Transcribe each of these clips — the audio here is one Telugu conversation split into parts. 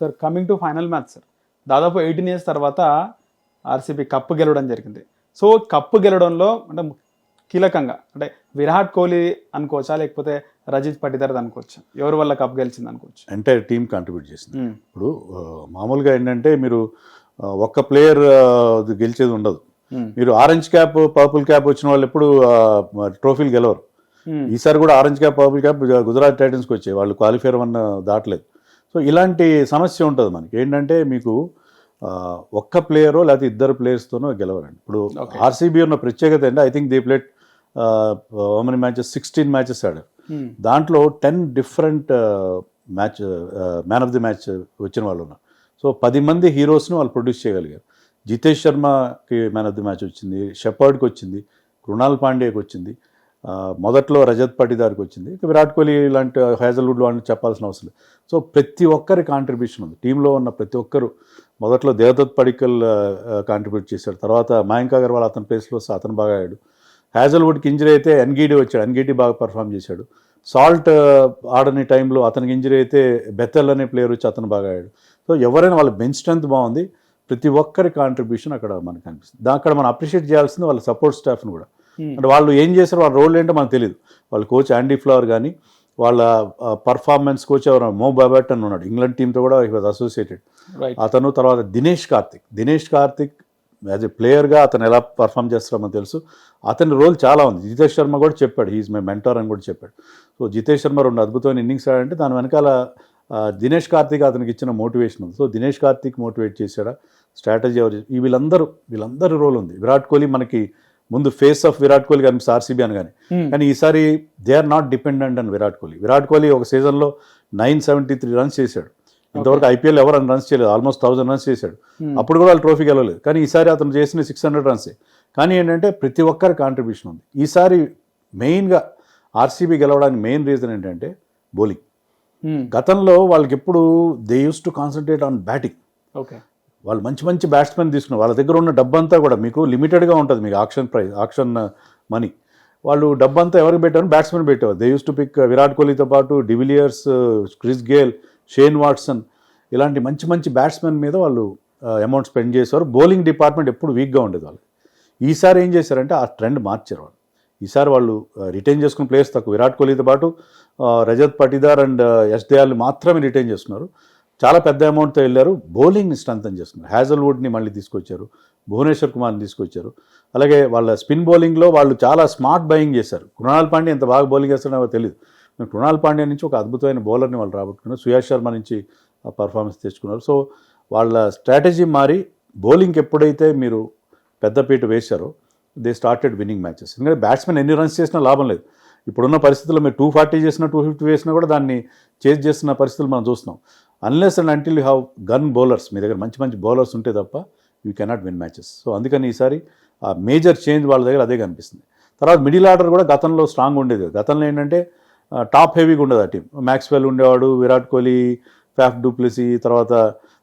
Sir coming to final match sir. దాదాపు ఎయిటీన్ ఇయర్స్ తర్వాత ఆర్సీబీ కప్పు గెలవడం జరిగింది. సో కప్పు గెలవడంలో అంటే కీలకంగా అంటే విరాట్ కోహ్లీ అనుకోవచ్చా? లేకపోతే రజిత్ పటిదార్ అనుకోవచ్చా? ఎవరి వల్ల కప్ గెలిచింది అనుకోవచ్చు? ఎంటైర్ టీమ్ కాంట్రిబ్యూట్ చేసింది. మ్మ్. ఇప్పుడు మామూలుగా ఏంటంటే మీరు ఒక్క ప్లేయర్ గెలిచేది ఉండదు. మ్మ్. మీరు ఆరెంజ్ క్యాప్ పర్పుల్ క్యాప్ వచ్చిన వాళ్ళు ఎప్పుడు ట్రోఫీలు గెలవరు. మ్మ్. ఈసారి కూడా orange cap purple cap Gujarat టైటన్స్కి వచ్చాయి. వాళ్ళు క్వాలిఫైర్ వన్ దాటలేదు. సో ఇలాంటి సమస్య ఉంటుంది మనకి. ఏంటంటే మీకు ఒక్క ప్లేయరో లేకపోతే ఇద్దరు ప్లేయర్స్తోనో గెలవరండి. ఇప్పుడు. ఆర్సీబీ ఉన్న ప్రత్యేకత ఏంటి? I think they played many matches sixteen matches ఆడారు. మ్మ్. దాంట్లో ten different match man of the match వచ్చిన వాళ్ళు ఉన్నారు. సో పది మంది హీరోస్ని వాళ్ళు ప్రొడ్యూస్ చేయగలిగారు. జితేష్ శర్మకి మ్యాన్ ఆఫ్ ది మ్యాచ్ వచ్చింది షెపర్డ్కి వచ్చింది కృణాల్ పాండేకి వచ్చింది. మొదట్లో రజత్ పటిదార్కి వచ్చింది. ఇక విరాట్ కోహ్లీ లాంటి హైజల్వుడ్ వాళ్ళని చెప్పాల్సిన అవసరం లేదు. సో ప్రతి ఒక్కరి కాంట్రిబ్యూషన్ ఉంది. టీంలో ఉన్న ప్రతి ఒక్కరు మొదట్లో దేవదత్ పడికల్ కాంట్రిబ్యూట్ చేశాడు తర్వాత మయాంక్ అగర్వాల్ అతని ప్లేస్లో అతను బాగా ఆడాడు. హ్యాజల్వుడ్కి ఇంజరీ అయితే ఎన్గీడి వచ్చాడు. ఎన్గీడి బాగా పర్ఫామ్ చేశాడు. సాల్ట్ ఆడని టైంలో అతనికి ఇంజరీ అయితే బెత్తల్ అనే ప్లేయర్ వచ్చి అతను బాగా ఆడాడు. సో ఎవరైనా వాళ్ళ బెంచ్ స్ట్రెంత్ బాగుంది. ప్రతి ఒక్కరి కాంట్రిబ్యూషన్ అక్కడ మనకు అనిపిస్తుంది దా అక్కడ మనం అప్రిషియేట్ చేయాల్సింది వాళ్ళ సపోర్ట్ స్టాఫ్ని కూడా. అంటే వాళ్ళు ఏం చేశారు వాళ్ళ రోల్ ఏంటో మనకు తెలియదు వాళ్ళ కోచ్ యాండీ ఫ్లవర్ కానీ వాళ్ళ పర్ఫార్మెన్స్ కోచ్ ఎవరు? మో బాబెట్ అని ఉన్నాడు ఇంగ్లాండ్ టీంతో కూడా హీ వాజ్ అసోసియేటెడ్ అతను తర్వాత దినేష్ కార్తిక్. దినేష్ కార్తిక్ యాజ్ ఎ ప్లేయర్గా అతను ఎలా పర్ఫామ్ చేస్తారో మనకు తెలుసు. అతని రోల్ చాలా ఉంది. జితేష్ శర్మ కూడా చెప్పాడు. హీఈస్ మై మెంటర్ అని కూడా చెప్పాడు. సో జితేష్ శర్మ రెండు అద్భుతమైన ఇన్నింగ్స్ ఆడంటే దాని వెనకాల దినేష్ కార్తిక్ అతనికి ఇచ్చిన మోటివేషన్ ఉంది. సో దినేష్ కార్తిక్ మోటివేట్ చేశాడా? స్ట్రాటజీ ఎవరు వీళ్ళందరూ వీళ్ళందరూ రోల్ ఉంది. విరాట్ కోహ్లీ మనకి ముందు ఫేస్ ఆఫ్ విరాట్ కోహ్లీ కనిపిస్తుంది ఆర్సీబీ అనగానే. Hmm. కానీ ఈసారి they are not dependent on Virat Kohli Virat Kohli ఒక సీజన్లో నైన్ సెవెంటీ త్రీ రన్స్ చేశాడు. ఇంతవరకు ఐపీఎల్ ఎవరు రన్స్ చేయలేదు. ఆల్మోస్ట్ థౌసండ్ రన్స్ చేశాడు. Hmm. అప్పుడు కూడా వాళ్ళు ట్రోఫీ గెలవలేదు. కానీ ఈసారి అతను చేసిన సిక్స్ హండ్రెడ్ రన్సే కానీ ఏంటంటే ప్రతి ఒక్కరి కాంట్రిబ్యూషన్ ఉంది. ఈసారి మెయిన్గా ఆర్సీబీ గెలవడానికి మెయిన్ రీజన్ ఏంటంటే బౌలింగ్ గతంలో వాళ్ళకి ఎప్పుడు they use to concentrate on batting okay వాళ్ళు మంచి మంచి బ్యాట్స్మెన్ తీసుకున్నారు వాళ్ళ దగ్గర ఉన్న డబ్బంతా కూడా మీకు లిమిటెడ్గా ఉంటుంది మీకు ఆక్షన్ ప్రైస్ ఆక్షన్ మనీ. వాళ్ళు డబ్బంతా ఎవరికి పెట్టారు? బ్యాట్స్మెన్ పెట్టారు they use to pick Virat కోహ్లీతో పాటు de Villiers Chris Gayle Shane Watson ఇలాంటి మంచి మంచి బ్యాట్స్మెన్ మీద వాళ్ళు అమౌంట్ స్పెండ్ చేసేవారు. బౌలింగ్ డిపార్ట్మెంట్ ఎప్పుడు వీక్గా ఉండేది వాళ్ళు ఈసారి ఏం చేశారంటే ఆ ట్రెండ్ మార్చారు వాళ్ళు. ఈసారి వాళ్ళు రిటైన్ చేసుకున్న ప్లేయర్స్ తక్కువ. విరాట్ కోహ్లీతో పాటు రజత్ పటిదార్ అండ్ ఎస్ దయాల్ మాత్రమే రిటైన్ చేస్తున్నారు. చాలా పెద్ద అమౌంట్తో వెళ్ళారు. బౌలింగ్ని స్ట్రెంథన్ చేస్తున్నారు. హ్యాజల్వుడ్ని మళ్ళీ తీసుకొచ్చారు. భువనేశ్వర్ కుమార్ని తీసుకొచ్చారు. అలాగే వాళ్ళ స్పిన్ బౌలింగ్లో వాళ్ళు చాలా స్మార్ట్ బయింగ్ చేశారు. కృణాల్ పాండే ఎంత బాగా బౌలింగ్ చేస్తున్నారో తెలియదు కృణాల్ పాండే నుంచి ఒక అద్భుతమైన బౌలర్ని వాళ్ళు రాబట్టుకున్నారు. సుయాష్ శర్మ నుంచి పర్ఫార్మెన్స్ తెచ్చుకున్నారు. సో వాళ్ళ స్ట్రాటజీ మారి బౌలింగ్కి ఎప్పుడైతే మీరు పెద్దపీట వేశారో దే స్టార్టెడ్ విన్నింగ్ మ్యాచెస్. ఎందుకంటే బ్యాట్స్మెన్ ఎన్ని రన్స్ చేసినా లాభం లేదు. ఇప్పుడున్న పరిస్థితుల్లో మీరు టూ ఫార్టీ చేసినా టూ ఫిఫ్టీ వేసినా కూడా దాన్ని చేజ్ చేస్తున్న పరిస్థితులు మనం చూస్తున్నాం. Unless and until you have gun bowlers మీ దగ్గర మంచి మంచి బౌలర్స్ ఉంటే తప్ప you cannot win matches so అందుకని ఈసారి ఆ మేజర్ చేంజ్ వాళ్ళ దగ్గర అదే కనిపిస్తుంది. తర్వాత మిడిల్ ఆర్డర్ కూడా గతంలో స్ట్రాంగ్ ఉండేది. గతంలో ఏంటంటే టాప్ హెవీగా ఉండేది ఆ టీం మ్యాక్స్వెల్ ఉండేవాడు విరాట్ కోహ్లీ ఫ్యాఫ్ డూప్లెసీ తర్వాత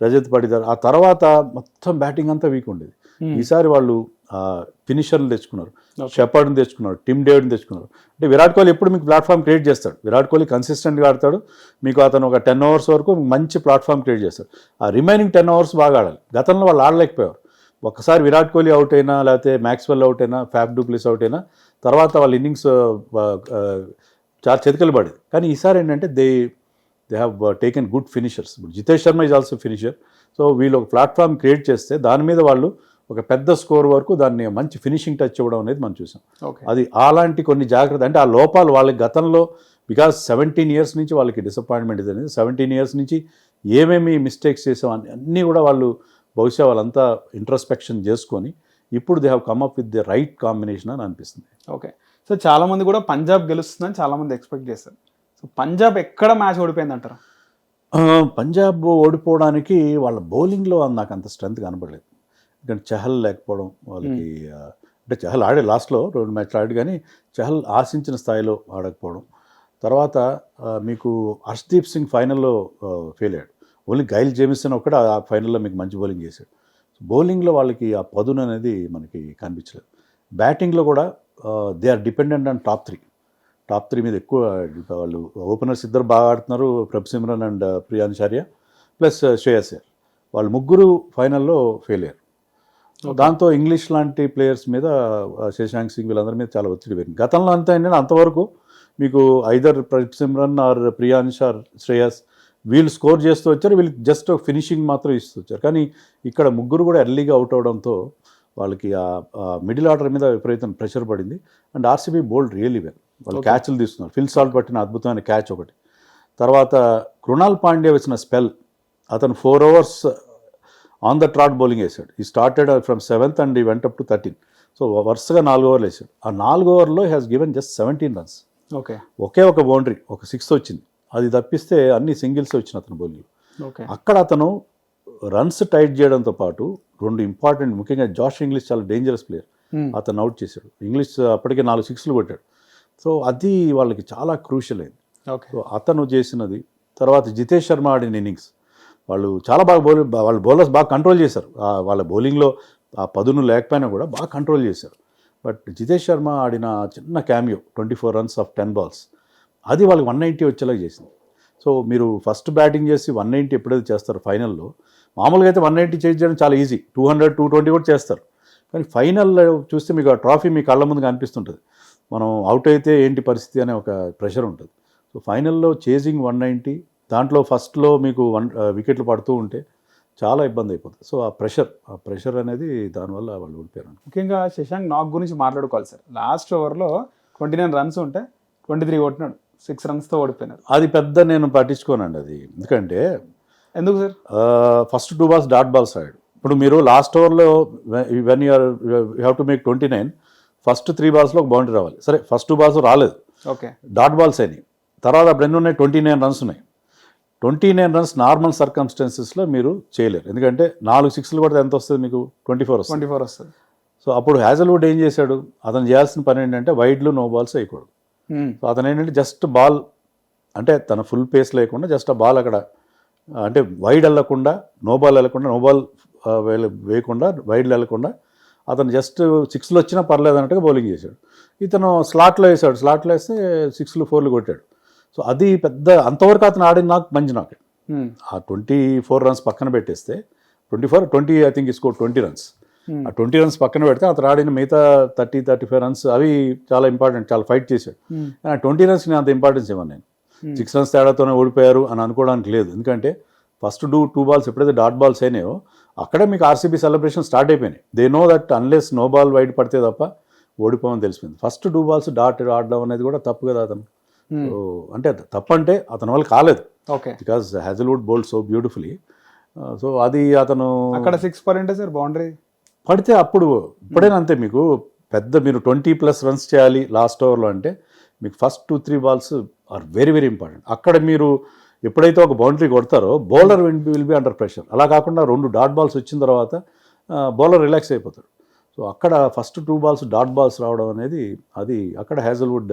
రజత్ పడిదార్ ఆ తర్వాత మొత్తం బ్యాటింగ్ అంతా వీక్ ఉండేది. ఈసారి వాళ్ళు ఫినిషర్లు తెచ్చుకున్నారు. షెపర్డ్ని తెచ్చుకున్నారు టిమ్ డేవిడ్ని తెచ్చుకున్నారు. అంటే విరాట్ కోహ్లీ ఎప్పుడు మీకు ప్లాట్ఫామ్ క్రియేట్ చేస్తాడు? విరాట్ కోహ్లీ కన్సిస్టెంట్గా ఆడతాడు. మీకు అతను ఒక టెన్ అవర్స్ వరకు మంచి ప్లాట్ఫామ్ క్రియేట్ చేస్తాడు. ఆ రిమైనింగ్ టెన్ అవర్స్ బాగా ఆడాలి. గతంలో వాళ్ళు ఆడలేకపోయారు. ఒక్కసారి విరాట్ కోహ్లీ అవుట్ అయినా లేకపోతే మ్యాక్స్వెల్ అవుట్ అయినా ఫ్యాఫ్ డూప్లిస్ అవుట్ అయినా తర్వాత వాళ్ళ ఇన్నింగ్స్ చాలా చెతికలు పడేది. కానీ ఈసారి ఏంటంటే they they have taken good finishers. ఇప్పుడు Jitesh Sharma is also finisher so వీళ్ళు ఒక ప్లాట్ఫామ్ క్రియేట్ చేస్తే దాని మీద వాళ్ళు ఒక పెద్ద స్కోర్ వరకు దాన్ని మంచి ఫినిషింగ్ టచ్ ఇవ్వడం అనేది మనం చూసాం. ఓకే. అది అలాంటి కొన్ని జాగ్రత్త అంటే ఆ లోపాలు వాళ్ళకి గతంలో బికాస్ సెవెంటీన్ ఇయర్స్ నుంచి వాళ్ళకి డిసప్పాయింట్మెంట్ ఇది అనేది సెవెంటీన్ ఇయర్స్ నుంచి ఏమేమి మిస్టేక్స్ చేసాం అని అన్నీ కూడా వాళ్ళు బహుశా వాళ్ళంతా ఇంట్రస్పెక్షన్ చేసుకొని ఇప్పుడు they have come up with the right combination అని అనిపిస్తుంది. ఓకే. సో చాలా మంది కూడా పంజాబ్ గెలుస్తుందని చాలా మంది ఎక్స్పెక్ట్ చేస్తారు సో పంజాబ్ ఎక్కడ మ్యాచ్ ఓడిపోయింది అంటారు? పంజాబ్ ఓడిపోవడానికి వాళ్ళ బౌలింగ్లో నాకు అంత స్ట్రెంత్ కనపడలేదు ఎందుకంటే చహల్ లేకపోవడం వాళ్ళకి అంటే చహల్ ఆడే లాస్ట్లో రెండు మ్యాచ్లు ఆడి కానీ చహల్ ఆశించిన స్థాయిలో ఆడకపోవడం. తర్వాత మీకు హర్ష్దీప్ సింగ్ ఫైనల్లో ఫెయిల్ అయ్యాడు. ఓన్లీ గైల్ జేమిసన్ ఒక్కడే ఆ ఫైనల్లో మీకు మంచి బౌలింగ్ చేశాడు. బౌలింగ్లో వాళ్ళకి ఆ పదును అనేది మనకి కనిపించలేదు. బ్యాటింగ్లో కూడా they are dependent on top three. Top three మీద ఎక్కువ వాళ్ళు ఓపెనర్స్ ఇద్దరు బాగా ఆడుతున్నారు ప్రభ్ సిమ్రన్ అండ్ ప్రియాన్చార్య ప్లస్ శ్రేయస్ వాళ్ళు ముగ్గురు ఫైనల్లో ఫెయిల్ అయ్యారు. దాంతో ఇంగ్లీష్ లాంటి ప్లేయర్స్ మీద శశాంక్ సింగ్ వీళ్ళందరి మీద చాలా ఒత్తిడి పెరిగింది. గతంలో అంతా ఏంటంటే అంతవరకు మీకు either Prabh Simran or Priyansh or Shreyas వీళ్ళు స్కోర్ చేస్తూ వచ్చారు వీళ్ళకి జస్ట్ ఫినిషింగ్ మాత్రం ఇస్తూ వచ్చారు. కానీ ఇక్కడ ముగ్గురు కూడా ఎర్లీగా అవుట్ అవడంతో వాళ్ళకి ఆ మిడిల్ ఆర్డర్ మీద విపరీతం ప్రెషర్ పడింది. And RCB bowled really well. వాళ్ళు. క్యాచ్లు తీస్తున్నారు. ఫిల్ సాల్ట్ పట్టిన అద్భుతమైన క్యాచ్ ఒకటి. తర్వాత కృణాల్ పాండే వచ్చిన స్పెల్. అతను four overs on the trot bowling వేసాడు. ఈ స్టార్టెడ్ ఫ్రమ్ సెవెంత్ అండ్ ఈ వెంట అప్ టు థర్టీన్ సో వరుసగా నాలుగు ఓవర్లు వేసాడు. ఆ నాలుగు ఓవర్లో has given just seventeen runs okay ఒకే ఒక బౌండరీ ఒక సిక్స్ వచ్చింది. అది తప్పిస్తే అన్ని సింగిల్స్ వచ్చిన అతను బౌలింగ్ ఓకే అక్కడ అతను రన్స్ టైట్ చేయడంతో పాటు రెండు ఇంపార్టెంట్ ముఖ్యంగా జాష్ ఇంగ్లీష్ చాలా డేంజరస్ ప్లేయర్ Hmm. అతను అవుట్ చేశాడు. ఇంగ్లీష్ అప్పటికే నాలుగు సిక్స్లు కొట్టాడు. సో అది వాళ్ళకి చాలా క్రూషియల్ అయింది. సో అతను చేసినది తర్వాత జితేష్ శర్మ ఆడిన ఇన్నింగ్స్ వాళ్ళు చాలా బాగా బౌలింగ్ వాళ్ళ బౌలర్స్ బాగా కంట్రోల్ చేశారు. వాళ్ళ బౌలింగ్లో ఆ పదును లేకపోయినా కూడా బాగా కంట్రోల్ చేశారు. బట్ జితేష్ శర్మ ఆడిన చిన్న cameo twenty four runs off ten balls అది వాళ్ళకి వన్ నైంటీ వచ్చేలాగా చేసింది. సో మీరు ఫస్ట్ బ్యాటింగ్ చేసి వన్ నైంటీ ఎప్పుడైతే చేస్తారు ఫైనల్లో మామూలుగా అయితే వన్ నైంటీ చేంజ్ చేయడం చాలా easy two hundred two twenty కూడా చేస్తారు. కానీ ఫైనల్లో చూస్తే మీకు ఆ ట్రాఫీ మీ కళ్ళ ముందు కనిపిస్తుంటుంది మనం అవుట్ అయితే ఏంటి పరిస్థితి అనే ఒక ప్రెషర్ ఉంటుంది. సో ఫైనల్లో చేజింగ్ వన్ నైంటీ దాంట్లో ఫస్ట్లో మీకు వన్ వికెట్లు పడుతూ ఉంటే చాలా ఇబ్బంది అయిపోతుంది. సో ఆ ప్రెషర్ ఆ ప్రెషర్ అనేది దానివల్ల వాళ్ళు ఓడిపోయారు ముఖ్యంగా శశాంక్ నాగ్ గురించి మాట్లాడుకోవాలి సార్. లాస్ట్ ఓవర్లో ట్వంటీ నైన్ రన్స్ ఉంటే ట్వంటీ త్రీ కొట్టినాడు. సిక్స్ రన్స్తో ఓడిపోయినారు అది పెద్ద నేను పట్టించుకోనండి అది. ఎందుకంటే ఎందుకు sir? First two balls dot balls ఆడాడు. ఇప్పుడు మీరు లాస్ట్ ఓవర్లో when you're you have to make twenty nine first three బాల్స్లో ఒక బౌండరీ రావాలి. సరే ఫస్ట్ టూ బాల్స్ రాలేదు. ఓకే. డాట్ బాల్స్ అయినాయి. తర్వాత అప్పుడు ఎన్ని ఉన్నాయి? ట్వంటీ నైన్ రన్స్ ఉన్నాయి. ట్వంటీ నైన్ రన్స్ నార్మల్ సర్కమ్స్టాన్సెస్లో మీరు చేయలేరు. ఎందుకంటే నాలుగు సిక్స్లు కొడితే ఎంత వస్తుంది మీకు? ట్వంటీ ఫోర్ వస్తుంది. ట్వంటీ ఫోర్ వస్తుంది. సో అప్పుడు హ్యాజల్వుడ్ ఏం చేశాడు? అతను చేయాల్సిన పని ఏంటంటే వైడ్లు నో బాల్స్ వేయకూడదు. Hmm. సో అతను ఏంటంటే జస్ట్ బాల్ అంటే తన ఫుల్ పేస్ లేకుండా జస్ట్ ఆ బాల్ అక్కడ అంటే వైడ్ వెళ్ళకుండా నో బాల్ వెళ్ళకుండా నో బాల్ వేయకుండా వైడ్ వెళ్ళకుండా అతను జస్ట్ సిక్స్లు వచ్చినా పర్లేదు అన్నట్టుగా బౌలింగ్ చేశాడు. ఇతను స్లాట్లో వేసాడు స్లాట్లో వేస్తే సిక్స్లు ఫోర్లు కొట్టాడు. సో అది పెద్ద అంతవరకు అతను ఆడిన నాకు మంచి నాకు Hmm. ఆ ట్వంటీ ఫోర్ రన్స్ పక్కన పెట్టేస్తే twenty four twenty I think ఇస్కో twenty runs Hmm. ఆ ట్వంటీ రన్స్ పక్కన పెడితే అతను ఆడిన మిగతా థర్టీ థర్టీ ఫైవ్ రన్స్ అవి చాలా ఇంపార్టెంట్ చాలా ఫైట్ చేశాడు Hmm. కానీ ట్వంటీ రన్స్కి నేను అంత ఇంపార్టెన్స్ ఇవ్వను నేను Hmm. సిక్స్ రన్స్ తేడాతోనే ఓడిపోయారు అని అనుకోవడానికి లేదు ఎందుకంటే ఫస్ట్ డూ టూ బాల్స్ ఎప్పుడైతే డాట్ బాల్స్ అయినాయో అక్కడే మీకు ఆర్సీబీ సెలబ్రేషన్ స్టార్ట్ అయిపోయినాయి they know that unless no ball wide పడితే తప్ప ఓడిపోమని తెలిసిపోయింది ఫస్ట్ టూ బాల్స్ డాట్ ఆడడం అనేది కూడా తప్పు కదా అతను Hmm. అంటే తప్పు అంటే అతని వల్ల కాలేదు. Okay because Hazlewood bowled so beautifully so అది అతను అక్కడ సిక్స్ పర్ ఏంటే సార్ బౌండరీ పడితే అప్పుడు ఇప్పుడైనా అంతే మీకు పెద్ద మీరు ట్వంటీ ప్లస్ రన్స్ చేయాలి లాస్ట్ ఓవర్లో అంటే మీకు first two three balls are very very important అక్కడ మీరు ఎప్పుడైతే ఒక boundary కొడతారో bowler will be under pressure అలా కాకుండా రెండు డాట్ బాల్స్ వచ్చిన తర్వాత బౌలర్ రిలాక్స్ అయిపోతాడు. సో అక్కడ first two balls dot balls రావడం అనేది అది అక్కడ హ్యాజల్వుడ్